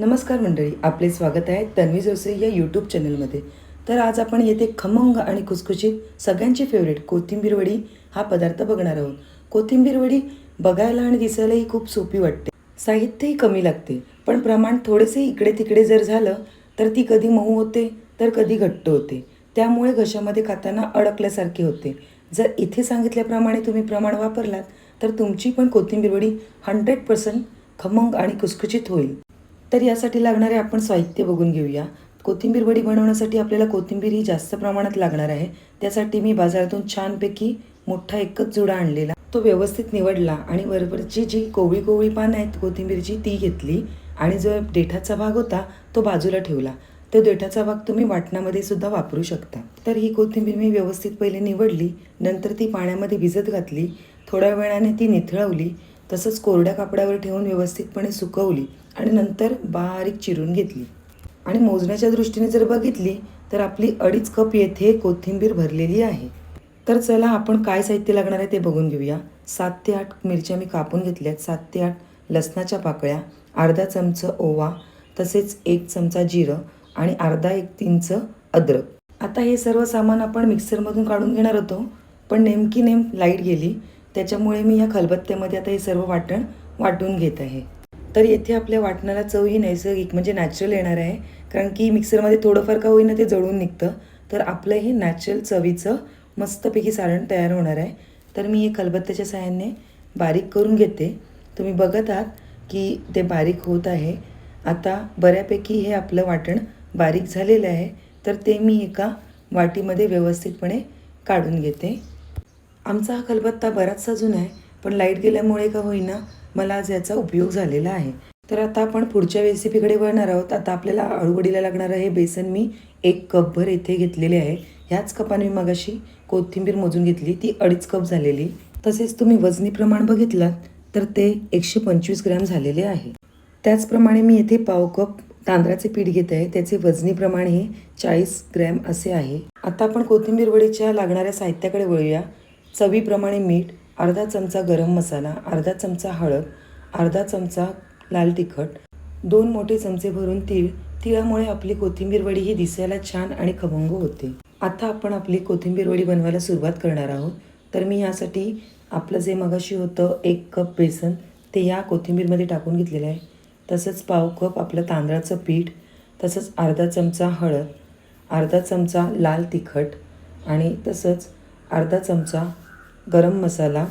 नमस्कार मंडळी आपले स्वागत आहे तन्वी जोसे या यूट्यूब चॅनलमध्ये तर आज आपण येथे खमंग आणि खुसखुशीत सगळ्यांची फेवरेट कोथिंबीर वडी हा पदार्थ बघणार आहोत. कोथिंबीर वडी बघायला आणि दिसायलाही खूप सोपी वाटते. साहित्यही कमी लागते पण प्रमाण थोडेसे इकडे तिकडे जर झालं तर ती कधी मऊ होते तर कधी घट्ट होते. त्यामुळे घशामध्ये खाताना अडकल्यासारखे होते. जर इथे सांगितल्याप्रमाणे तुम्ही प्रमाण वापरलात तर तुमची पण कोथिंबीर वडी हंड्रेड पर्सेंट खमंग आणि खुसखुशीत होईल. तर यासाठी लागणारे आपण साहित्य बघून घेऊया. कोथिंबीर वडी बनवण्यासाठी आपल्याला कोथिंबीर ही जास्त प्रमाणात लागणार आहे. त्यासाठी मी बाजारातून छानपैकी मोठा एकच जुडा आणलेला. तो व्यवस्थित निवडला आणि बरोबरची जी कोवळी कोवळी पानं आहेत कोथिंबीरची ती घेतली आणि जो देठाचा भाग होता तो बाजूला ठेवला. तो देठाचा भाग तुम्ही वाटणामध्ये सुद्धा वापरू शकता. तर ही कोथिंबीर मी व्यवस्थित पहिले निवडली नंतर ती पाण्यामध्ये भिजत घातली थोड्या वेळाने ती निथळवली तसंच कोरड्या कापडावर ठेवून व्यवस्थितपणे सुकवली. आणि नंतर बारीक चिरून घेतली. आणि मोजण्याच्या दृष्टीने जर बघितली तर आपली अडीच कप येथे कोथिंबीर भरलेली आहे. तर चला आपण काय साहित्य लागणार आहे ते बघून घेऊया. सात ते आठ मिरच्या मी कापून घेतल्यात. सात ते आठ लसणाच्या पाकळ्या अर्धा चमचं ओवा तसेच एक चमचा जिरं आणि अर्धा एक इंच अद्रक. आता हे सर्व सामान आपण मिक्सरमधून काढून घेणार होतो पण नेमकी नेम लाइट गेली. त्याच्यामुळे मी या खलबत्त्यामध्ये आता हे सर्व वाटण वाटून घेत आहे. तर येथे आपल्या वाटणाला चव ही नैसर्गिक म्हणजे नॅचरल येणार आहे. कारण की मिक्सरमध्ये थोडंफार का होईना ते जळून निघतं. तर आपलं हे नॅचरल चवीचं मस्तपैकी सारण तयार होणार आहे. तर मी हे खलबत्त्याच्या साह्याने बारीक करून घेते. तुम्ही बघत आहात की ते बारीक होत आहे. आता बऱ्यापैकी हे आपलं वाटण बारीक झालेलं आहे. तर ते मी एका वाटीमध्ये व्यवस्थितपणे काढून घेते. आमचा हा खलबत्ता बराचसा जुना आहे. पण लाइट गेल्यामुळे का होईना मला आज याचा उपयोग झालेला आहे. तर आता आपण पुढच्या रेसिपीकडे वळणार आहोत. आता आपल्याला अळूवडीला लागणारं हे बेसन मी एक कपभर येथे घेतलेले आहे. ह्याच कपाने मी मगाशी कोथिंबीर मोजून घेतली. ती अडीच कप झालेली. तसेच तुम्ही वजनी प्रमाण बघितलात तर ते एकशे पंचवीस ग्रॅम झालेले आहे. त्याचप्रमाणे मी येथे पाव कप तांदळाचे पीठ घेत आहे. त्याचे वजनी प्रमाण हे चाळीस ग्रॅम असे आहे. आता आपण कोथिंबीर वडीच्या लागणाऱ्या साहित्याकडे वळूया. चवीप्रमाणे मीठ अर्धा चमचा गरम मसाला अर्धा चमचा हळद अर्धा चमचा लाल तिखट दोन मोठे चमचे भरून तीळ. तिळामुळे आपली कोथिंबीर वडी ही दिसायला छान आणि खमंग होते. आता आपण आपली कोथिंबीर वडी बनवायला सुरुवात करणार आहोत. तर मी यासाठी आपलं जे मगाशी होतं एक कप बेसन ते या कोथिंबीरमध्ये टाकून घेतलेलं आहे. तसंच पाव कप आपलं तांदळाचं पीठ तसंच अर्धा चमचा हळद अर्धा चमचा लाल तिखट आणि तसंच अर्धा चमचा गरम मसाला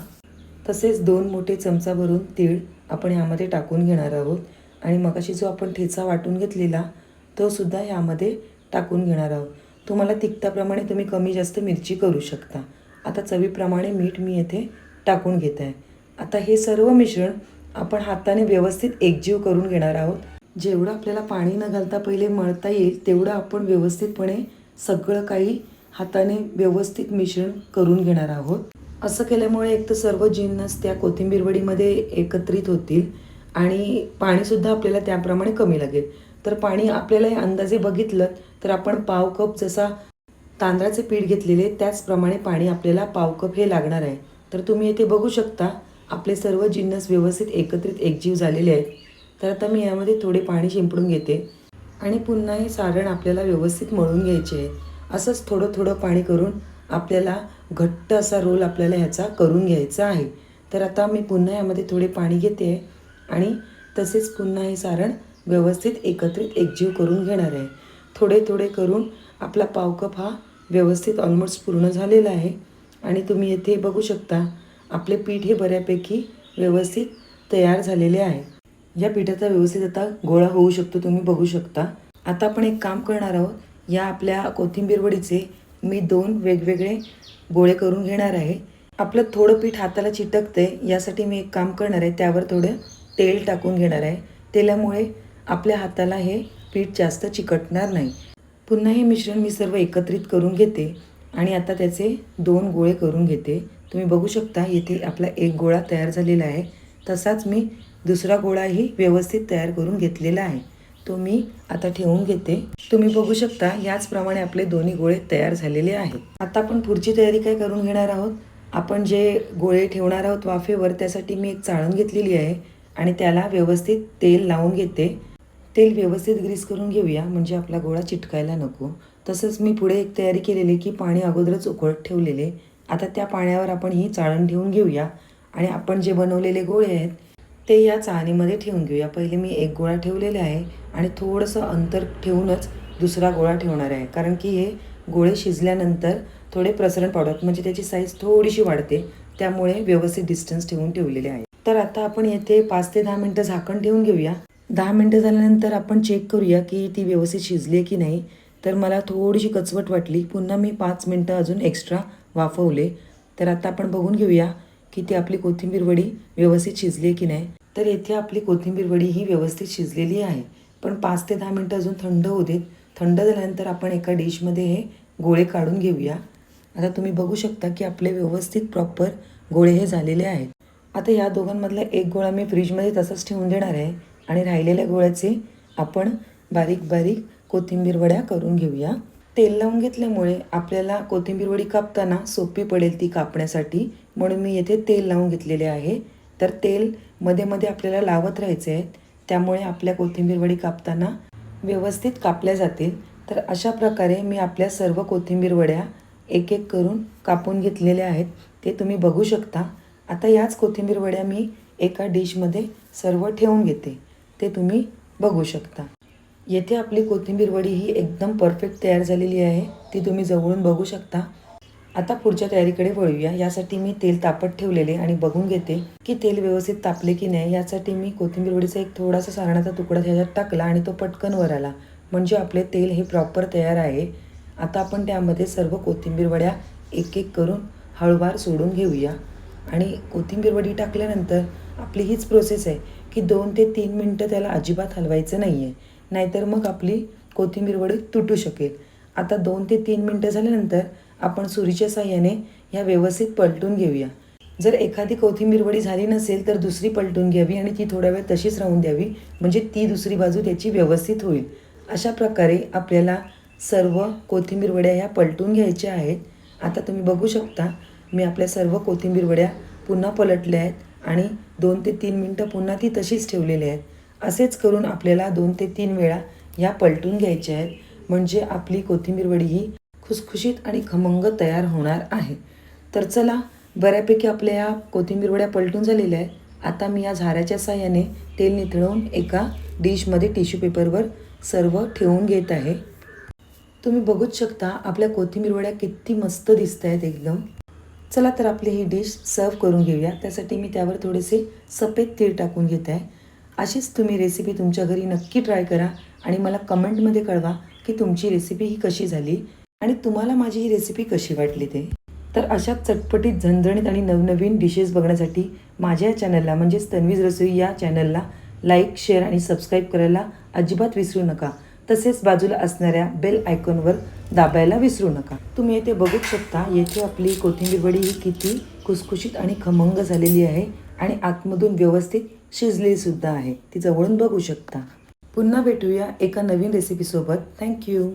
तसेच दोन मोठे चमचा भरून तीळ आपण ह्यामध्ये टाकून घेणार आहोत. आणि मगाशी जो आपण ठेचा वाटून घेतलेला तो सुद्धा ह्यामध्ये टाकून घेणार आहोत. तुम्हाला तिखताप्रमाणे तुम्ही कमी जास्त मिरची करू शकता. आता चवीप्रमाणे मीठ मी येथे टाकून घेत आहे. आता हे सर्व मिश्रण आपण हाताने व्यवस्थित एकजीव करून घेणार आहोत. जेवढं आपल्याला पाणी न घालता पहिले मळता येईल तेवढं आपण व्यवस्थितपणे सगळं काही हाताने व्यवस्थित मिश्रण करून घेणार आहोत. असं केल्यामुळे एक तर सर्व जिन्नस त्या कोथिंबीरवडीमध्ये एकत्रित होतील आणि पाणीसुद्धा आपल्याला त्याप्रमाणे कमी लागेल. तर पाणी आपल्याला हे अंदाजे बघितलं तर आपण पाव कप जसा तांदळाचे पीठ घेतलेले त्याचप्रमाणे पाणी आपल्याला पाव कप हे लागणार आहे. तर तुम्ही येथे बघू शकता आपले सर्व जिन्नस व्यवस्थित एकत्रित एकजीव झालेले आहेत. तर आता मी यामध्ये थोडे पाणी शिंपडून घेते आणि पुन्हा हे सारण आपल्याला व्यवस्थित मळून घ्यायचे आहे. असंच थोडं थोडं पाणी करून आपल्याला घट्ट असा रोल आपल्याला ह्याचा करून घ्यायचा आहे. तर आता मी पुन्हा यामध्ये थोडे पाणी घेते आहे आणि तसेच पुन्हा हे सारण व्यवस्थित एकत्रित एकजीव करून घेणार आहे. थोडे थोडे करून आपला पावकप हा व्यवस्थित ऑलमोस्ट पूर्ण झालेला आहे. आणि तुम्ही येथे बघू शकता आपले पीठ हे बऱ्यापैकी व्यवस्थित तयार झालेले आहे. या पिठाचा व्यवस्थित आता गोळा होऊ शकतो तुम्ही बघू शकता. आता आपण एक काम करणार आहोत या आपल्या कोथिंबीर वडीचे मी दोन वेगवेगळे गोळे करून घेणार आहे. आपलं थोडं पीठ हाताला चिटकते यासाठी मी एक काम करणार आहे त्यावर थोडं तेल टाकून घेणार आहे. तेलामुळे आपल्या हाताला हे पीठ जास्त चिकटणार नाही. पुन्हा हे मिश्रण मी सर्व एकत्रित करून घेते आणि आता त्याचे दोन गोळे करून घेते. तुम्ही बघू शकता येथे आपला एक गोळा तयार झालेला आहे. तसाच मी दुसरा गोळाही व्यवस्थित तयार करून घेतलेला आहे. तो मी आता ठेवून घेते. तुम्ही बघू शकता याचप्रमाणे आपले दोन्ही गोळे तयार झालेले आहेत. आता आपण पुढची तयारी काय करून घेणार आहोत? आपण जे गोळे ठेवणार आहोत वाफेवर त्यासाठी मी एक चाळण घेतलेली आहे आणि त्याला व्यवस्थित तेल लावून घेते. तेल व्यवस्थित ग्रीस करून घेऊया म्हणजे आपला गोळा चिटकायला नको. तसंच मी पुढे एक तयारी केलेली की पाणी अगोदरच उकळत ठेवलेले. आता त्या पाण्यावर आपण ही चाळण ठेवून घेऊया. आणि आपण जे बनवलेले गोळे आहेत ते या चाळणीमध्ये ठेवून घेऊया. पहिले मी एक गोळा ठेवलेला आहे आणि थोडंसं अंतर ठेवूनच दुसरा गोळा ठेवणार आहे. कारण की हे गोळे शिजल्यानंतर थोडे प्रसरण पावतात म्हणजे त्याची साईज थोडीशी वाढते त्यामुळे व्यवस्थित डिस्टन्स ठेवून ठेवलेले आहे. तर आता आपण येथे पाच ते दहा मिनटं झाकण ठेवून घेऊया. दहा मिनटं झाल्यानंतर आपण चेक करूया की ती व्यवस्थित शिजली आहे की नाही. तर मला थोडीशी कचवट वाटली. पुन्हा मी पाच मिनटं अजून एक्स्ट्रा वाफवले. तर आता आपण बघून घेऊया. की ती आपली कोथिंबीर वडी व्यवस्थित शिजली आहे की नाही तर येथे आपली कोथिंबीर वडी ही व्यवस्थित शिजलेली आहे. पण पाच ते दहा मिनटं अजून थंड होऊ देत. थंड झाल्यानंतर आपण एका डिशमध्ये हे गोळे काढून घेऊया. आता तुम्ही बघू शकता की आपले व्यवस्थित प्रॉपर गोळे हे झालेले आहेत. आता या दोघांमधला एक गोळा मी फ्रीजमध्ये तसंच ठेवून देणार आहे आणि राहिलेल्या गोळ्याचे आपण बारीक बारीक कोथिंबीर वड्या करून घेऊया. तेल लावून घेतल्यामुळे आपल्याला कोथिंबीर वडी कापताना सोपी पडेल ती कापण्यासाठी. म्हणून मी येथे तेल लावून घेतलेले आहे. तर तेल मध्ये मध्ये आपल्याला लावत राहायचे आहे त्यामुळे आपल्या कोथिंबीर वडी कापताना व्यवस्थित कापल्या जातील. तर अशा प्रकारे मी आपल्या सर्व कोथिंबीर वड्या एक एक करून कापून घेतलेल्या आहेत. ते तुम्ही बघू शकता. आता याच कोथिंबीर वड्या मी एका डिशमध्ये सर्व ठेवून घेते. ते तुम्ही बघू शकता. येथे आपली कोथिंबीर वडी ही एकदम परफेक्ट तयार झालेली आहे. ती तुम्ही जवळून बघू शकता. आता पुढच्या तयारीकडे वळूया. यासाठी मी तेल तापत ठेवलेले आणि बघून घेते की तेल व्यवस्थित तापले की नाही. यासाठी मी कोथिंबीर वडीचा एक थोडासा सारणाचा तुकडा त्याच्यात टाकला आणि तो पटकन वर आला. म्हणजे आपले तेल हे प्रॉपर तयार आहे. आता आपण त्यामध्ये सर्व कोथिंबीर वड्या एक एक करून हळूवार सोडून घेऊया. आणि कोथिंबीर वडी टाकल्यानंतर आपली हीच प्रोसेस आहे की दोन ते तीन मिनटं त्याला अजिबात हलवायचं नाही आहे नाहीतर मग आपली कोथिंबीर वडी तुटू शकेल. आता दोन ते तीन मिनटं झाल्यानंतर आपण सुरीच्या साह्याने ह्या व्यवस्थित पलटून घेऊया. जर एखादी कोथिंबीर वडी झाली नसेल तर दुसरी पलटून घ्यावी आणि ती थोड्या वेळ तशीच राहून द्यावी. म्हणजे ती दुसरी बाजू त्याची व्यवस्थित होईल. अशा प्रकारे आपल्याला सर्व कोथिंबीर वड्या ह्या पलटून घ्यायच्या आहेत. आता तुम्ही बघू शकता मी आपल्या सर्व कोथिंबीर वड्या पुन्हा पलटल्या आहेत आणि दोन ते तीन मिनटं पुन्हा ती तशीच ठेवलेली आहेत. असेच करून आपल्याला दोन ते तीन वेळा ह्या पलटून घ्यायच्या आहेत. म्हणजे आपली कोथिंबीर वडी ही खुसखुशीत आणि खमंग तयार होणार आहे. तर चला बऱ्यापैकी आपल्या या कोथिंबीर वड्या पलटून झालेल्या आहे आता मी या झाऱ्याच्या साह्याने तेल निथळवून एका डिशमध्ये टिश्यू पेपरवर सर्व ठेवून घेत आहे. तुम्ही बघूच शकता आपल्या कोथिंबीरवड्या किती मस्त दिसत आहेत एकदम. चला तर आपली ही डिश सर्व करून घेऊया. त्यासाठी मी त्यावर थोडेसे सफेद तीळ टाकून घेत आहे. अशीच तुम्ही रेसिपी तुमच्या घरी नक्की ट्राय करा आणि मला कमेंटमध्ये कळवा की तुमची रेसिपी ही कशी झाली. आणि तुम्हाला माझी ही रेसिपी कशी वाटली ते? तर अशा चटपटीत झणझणीत आणि नवनवीन डिशेस बघण्यासाठी माझ्या चॅनलला म्हणजेच तन्वीज रसोई या चॅनलला लाईक शेअर आणि सबस्क्राईब करायला अजिबात विसरू नका. तसेच बाजूला असणाऱ्या बेल आयकॉनवर दाबायला विसरू नका. तुम्ही येथे बघूच शकता येथे आपली कोथिंबीर वडी ही किती खुसखुशीत आणि खमंग झालेली आहे आणि आतमधून व्यवस्थित शिजलेली सुद्धा आहे. ती जवळून बघू शकता. पुन्हा भेटूया एका नवीन रेसिपीसोबत थँक्यू